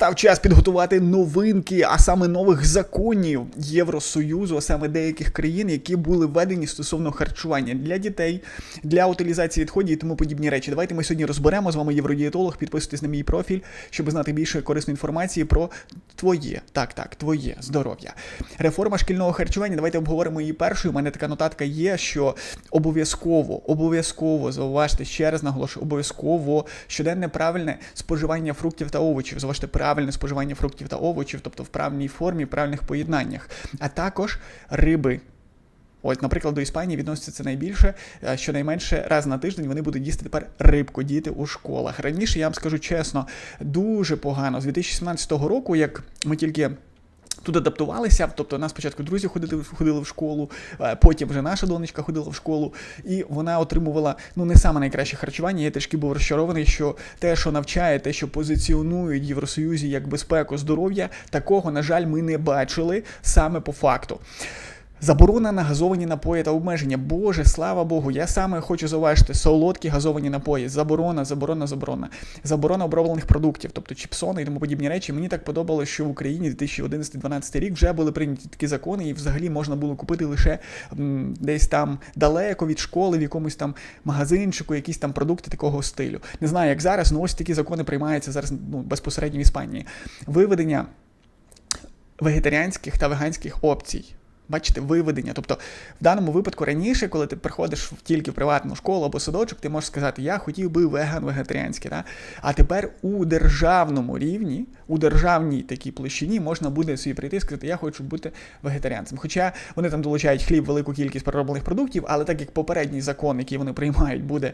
Настав час підготувати новинки, а саме нових законів Євросоюзу, а саме деяких країн, які були введені стосовно харчування для дітей, для утилізації відходів і тому подібні речі. Давайте ми сьогодні розберемо з вами євродієтолог. Підписуйтесь на мій профіль, щоб знати більше корисної інформації про твоє, так, так, твоє здоров'я. Реформа шкільного харчування. Давайте обговоримо її першою. У мене така нотатка є, що обов'язково, обов'язково зауважте ще раз наголошую, обов'язково щоденне правильне споживання фруктів та овочів. Зауважте правильне споживання фруктів та овочів, тобто в правильній формі, в правильних поєднаннях, а також риби. Ось, наприклад, до Іспанії відноситься це найбільше. е, Щонайменше раз на тиждень вони будуть їсти тепер рибку, діти у школах. Раніше я вам скажу чесно, дуже погано. З 2017 року, як ми тільки. Тут адаптувалися, тобто нас спочатку друзі ходили, ходили в школу, е, потім вже наша донечка ходила в школу, і вона отримувала ну не саме найкраще харчування. Я трішки був розчарований, що те, що навчає, те, що позиціонують Євросоюзі як безпеку здоров'я, такого, на жаль, ми не бачили саме по факту. Заборона на газовані напої та обмеження. Боже, слава Богу, я саме хочу зауважити солодкі газовані напої. Заборона, заборона, заборона. Заборона оброблених продуктів, тобто чіпсони і тому подібні речі. Мені так подобалося, що в Україні 2011-2012 рік вже були прийняті такі закони, і взагалі можна було купити лише м, десь там далеко від школи, в якомусь там магазинчику, якісь там продукти такого стилю. Не знаю, як зараз, але ось такі закони приймаються зараз ну, безпосередньо в Іспанії. Виведення вегетаріанських та веганських опцій. Бачите, виведення. Тобто, в даному випадку раніше, коли ти приходиш тільки в приватну школу або садочок, ти можеш сказати, я хотів би веган вегетаріанський. Да? А тепер у державному рівні, у державній такій площині можна буде собі прийти і сказати, я хочу бути вегетаріанцем. Хоча вони там долучають хліб, велику кількість перероблених продуктів, але так як попередній закон, який вони приймають, буде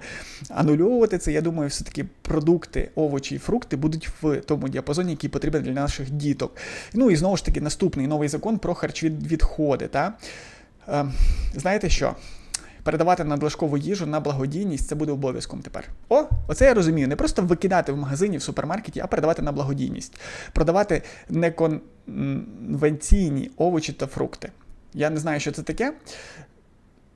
анульовувати це, я думаю, все-таки продукти, овочі і фрукти будуть в тому діапазоні, який потрібен для наших діток. Ну і знову ж таки, наступний новий закон про харчові відходи. Та? Е, знаєте що? Передавати надлишкову їжу на благодійність це буде обов'язком тепер. О, оце я розумію. Не просто викидати в магазині, в супермаркеті, а передавати на благодійність. Продавати неконвенційні овочі та фрукти. Я не знаю, що це таке.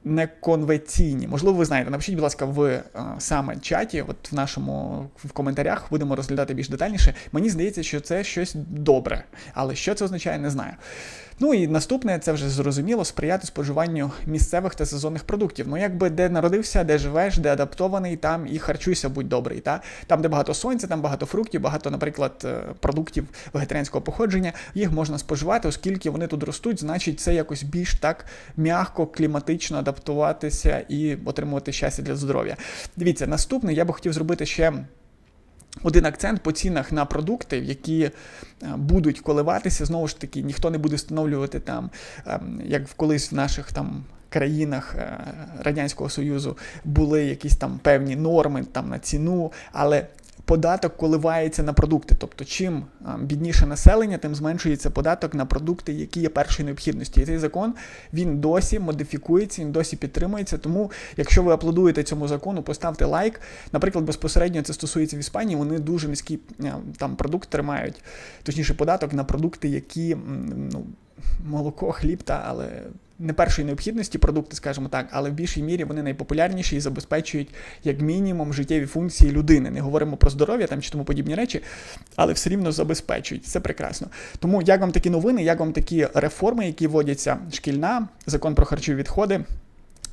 Неконвенційні. Можливо, ви знаєте. Напишіть, будь ласка, в е, саме чаті, от в нашому в коментарях будемо розглядати більш детальніше. Мені здається, що це щось добре, але що це означає, не знаю. Ну і наступне, це вже зрозуміло, сприяти споживанню місцевих та сезонних продуктів. Ну, якби де народився, де живеш, де адаптований, там і харчуйся, будь добрий. Та? Там, де багато сонця, там багато фруктів, багато, наприклад, е, продуктів вегетаріанського походження, їх можна споживати, оскільки вони тут ростуть, значить, це якось більш так м'яко, кліматично адаптуватися і отримувати щастя для здоров'я. Дивіться, наступне я би хотів зробити ще. Один акцент по цінах на продукти, які е, будуть коливатися, знову ж таки, ніхто не буде встановлювати там, ем, як колись в наших там. Країнах е, Радянського Союзу були якісь там певні норми там на ціну, але податок коливається на продукти. Тобто, чим бідніше населення, тим зменшується податок на продукти, які є першої необхідності. І цей закон він досі модифікується, він досі підтримується. Тому, якщо ви аплодуєте цьому закону, поставте лайк. Наприклад, безпосередньо це стосується в Іспанії. Вони дуже низький там продукт тримають, точніше, податок на продукти, які ну. Молоко, хліб, та але не першої необхідності продукти, скажімо так, але в більшій мірі вони найпопулярніші і забезпечують як мінімум життєві функції людини. Не говоримо про здоров'я там чи тому подібні речі, але все рівно забезпечують. Це прекрасно. Тому як вам такі новини, як вам такі реформи, які вводяться шкільна, закон про харчові відходи.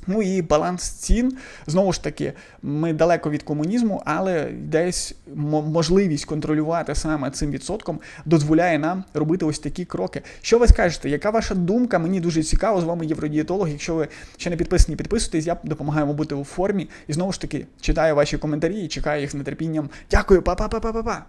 Ну і баланс цін. Знову ж таки, ми далеко від комунізму, але десь можливість контролювати саме цим відсотком дозволяє нам робити ось такі кроки. Що ви скажете? Яка ваша думка? Мені дуже цікаво з вами євродієтолог. Якщо ви ще не підписані, підписуйтесь, я допомагаю вам бути у формі. І знову ж таки читаю ваші коментарі і чекаю їх з нетерпінням. Дякую, па-па-па-па-па-па!